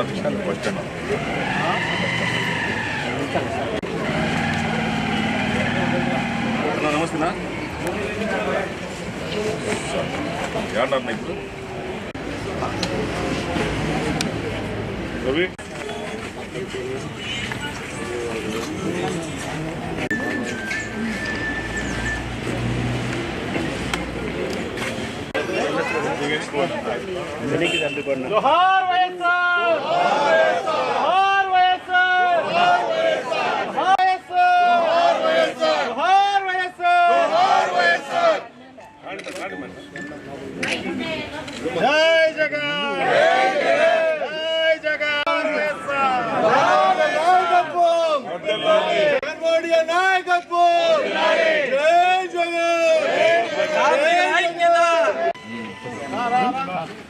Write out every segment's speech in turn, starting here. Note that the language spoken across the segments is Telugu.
ఆర్టీసీ బస్ స్టాండ్ అన్నా నమస్తేనా ఏమన్నారు ఇప్పుడు రవి జోహార్ వైఎస్ఆర్ జోహార్ వైఎస్ఆర్ జోహార్ వైఎస్ఆర్ జోహార్ వైఎస్ఆర్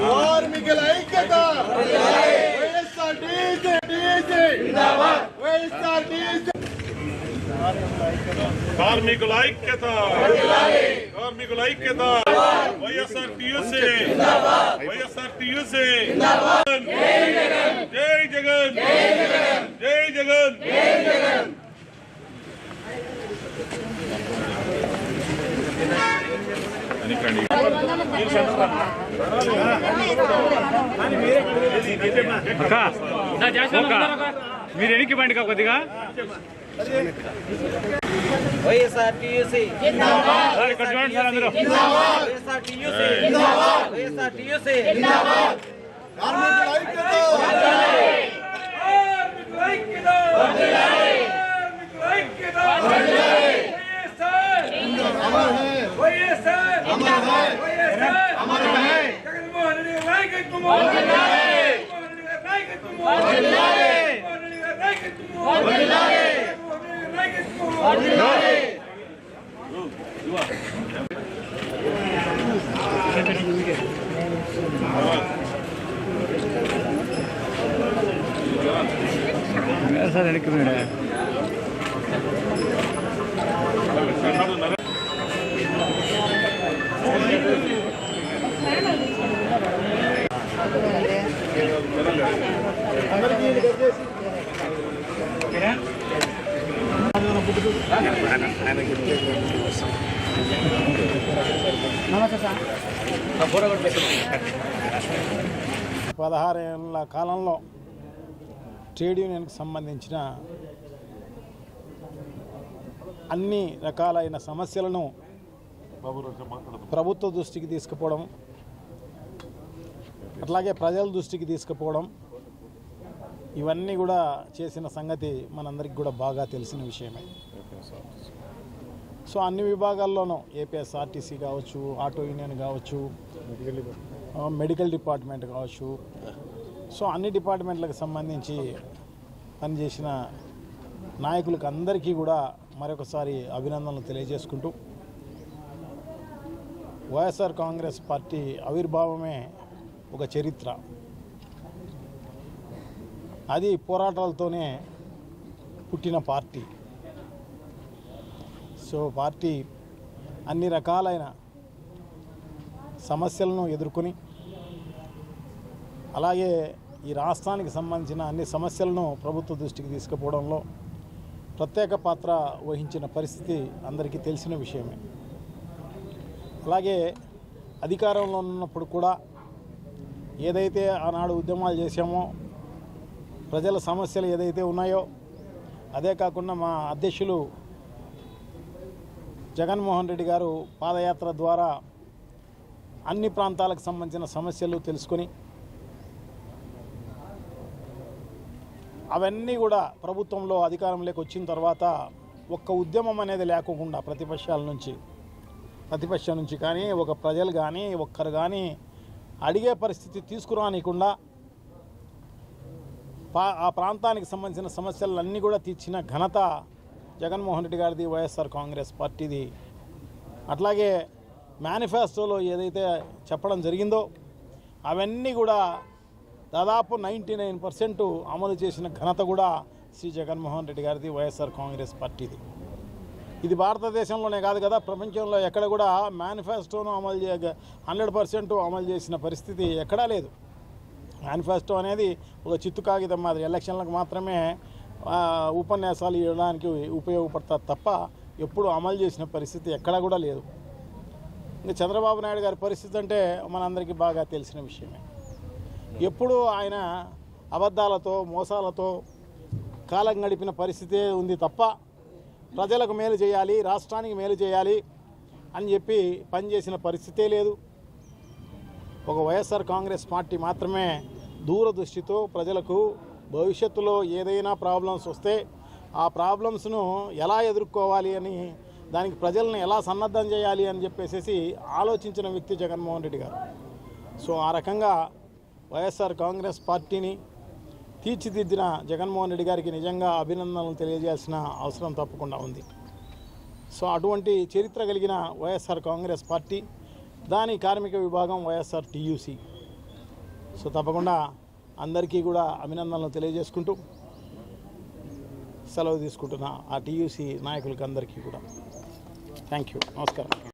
కార్మికుల ఐక్యత YSR TC TC YSR TC కార్మికుల ఐక్యత కార్మికుల ఐక్యత వైఎస్ఆర్ టియుసి వైఎస్ఆర్ టియుసి జై జగన్ జై జగన్ వెనకండి. అక్క అక్క, మీరు వెనక్కి పండి అక్క కొద్దిగా? వైఎస్ఆర్ టీయూసీ సార్, ఇక్కడ చూడండి సార్ అందరూ. వైఎస్ఆర్ టీయూసీ వైఎస్ఆర్ టీయూసీ కార్మికుల ఐక్యత! సార్ వెనక్కి పదహారేళ్ళ కాలంలో ట్రేడ్ యూనియన్కి సంబంధించిన అన్ని రకాలైన సమస్యలను ప్రభుత్వ దృష్టికి తీసుకుపోవడం అట్లాగే ప్రజల దృష్టికి తీసుకుపోవడం ఇవన్నీ కూడా చేసిన సంగతి మనందరికీ కూడా బాగా తెలిసిన విషయమే. సో అన్ని విభాగాల్లోనూ ఏపీఎస్ఆర్టీసీ కావచ్చు ఆటో యూనియన్ కావచ్చు మెడికల్ డిపార్ట్మెంట్ కావచ్చు. సో అన్ని డిపార్ట్మెంట్లకు సంబంధించి పనిచేసిన నాయకులకు అందరికీ కూడా మరొకసారి అభినందనలు తెలియజేసుకుంటూ వైఎస్ఆర్ కాంగ్రెస్ పార్టీ ఆవిర్భావమే ఒక చరిత్ర. అది పోరాటాలతోనే పుట్టిన పార్టీ. సో పార్టీ అన్ని రకాలైన సమస్యలను ఎదుర్కొని అలాగే ఈ రాష్ట్రానికి సంబంధించిన అన్ని సమస్యలను ప్రభుత్వ దృష్టికి తీసుకుపోవడంలో ప్రత్యేక పాత్ర వహించిన పరిస్థితి అందరికీ తెలిసిన విషయమే. అలాగే అధికారంలో ఉన్నప్పుడు కూడా ఏదైతే ఆనాడు ఉద్యమాలు చేశామో ప్రజల సమస్యలు ఏదైతే ఉన్నాయో అదే కాకుండా మా అధ్యక్షులు జగన్మోహన్ రెడ్డి గారు పాదయాత్ర ద్వారా అన్ని ప్రాంతాలకు సంబంధించిన సమస్యలు తెలుసుకొని అవన్నీ కూడా ప్రభుత్వంలో అధికారంలోకి వచ్చిన తర్వాత ఒక్క ఉద్యమం అనేది లేకోకుండా ప్రతిపక్షాల నుంచి ప్రతిపక్షం నుంచి కానీ ఒక ప్రజలు కానీ ఒక్కరు కానీ అడిగే పరిస్థితి తీసుకురానికుండా పా ఆ ప్రాంతానికి సంబంధించిన సమస్యలన్నీ కూడా తీర్చిన ఘనత జగన్మోహన్ రెడ్డి గారిది వైఎస్ఆర్ కాంగ్రెస్ పార్టీది. అట్లాగే మేనిఫెస్టోలో ఏదైతే చెప్పడం జరిగిందో అవన్నీ కూడా దాదాపు నైంటీ నైన్ పర్సెంట్ అమలు చేసిన ఘనత కూడా శ్రీ జగన్మోహన్ రెడ్డి గారిది వైఎస్ఆర్ కాంగ్రెస్ పార్టీది. ఇది భారతదేశంలోనే కాదు కదా ప్రపంచంలో ఎక్కడ కూడా మేనిఫెస్టోను అమలు చే హండ్రెడ్ పర్సెంట్ అమలు చేసిన పరిస్థితి ఎక్కడా లేదు. మేనిఫెస్టో అనేది ఒక చిత్తు కాగితం మాదిరి ఎలక్షన్లకు మాత్రమే ఉపన్యాసాలు ఇవ్వడానికి ఉపయోగపడతారు తప్ప ఎప్పుడు అమలు చేసిన పరిస్థితి ఎక్కడా కూడా లేదు. ఇంకా చంద్రబాబు నాయుడు గారి పరిస్థితి అంటే మనందరికీ బాగా తెలిసిన విషయమే. ఎప్పుడు ఆయన అబద్ధాలతో మోసాలతో కాలం గడిపిన పరిస్థితే ఉంది తప్ప ప్రజలకు మేలు చేయాలి రాష్ట్రానికి మేలు చేయాలి అని చెప్పి పనిచేసిన పరిస్థితే లేదు. ఒక వైఎస్ఆర్ కాంగ్రెస్ పార్టీ మాత్రమే దూరదృష్టితో ప్రజలకు భవిష్యత్తులో ఏదైనా ప్రాబ్లమ్స్ వస్తే ఆ ప్రాబ్లమ్స్ను ఎలా ఎదుర్కోవాలి అని దానికి ప్రజలను ఎలా సన్నద్ధం చేయాలి అని చెప్పేసి ఆలోచించిన వ్యక్తి జగన్మోహన్ రెడ్డి గారు. సో ఆ రకంగా వైఎస్ఆర్ కాంగ్రెస్ పార్టీని తీర్చిదిద్దిన జగన్మోహన్ రెడ్డి గారికి నిజంగా అభినందనలు తెలియజేయాల్సిన అవసరం తప్పకుండా ఉంది. సో అటువంటి చరిత్ర కలిగిన వైఎస్ఆర్ కాంగ్రెస్ పార్టీ దాని కార్మిక విభాగం వైఎస్ఆర్ టీయూసీ. సో తప్పకుండా అందరికీ కూడా అభినందనలు తెలియజేసుకుంటూ సెలవు తీసుకుంటున్న ఆ టీయూసీ నాయకులకి అందరికీ కూడా. Thank you. నమస్కారం.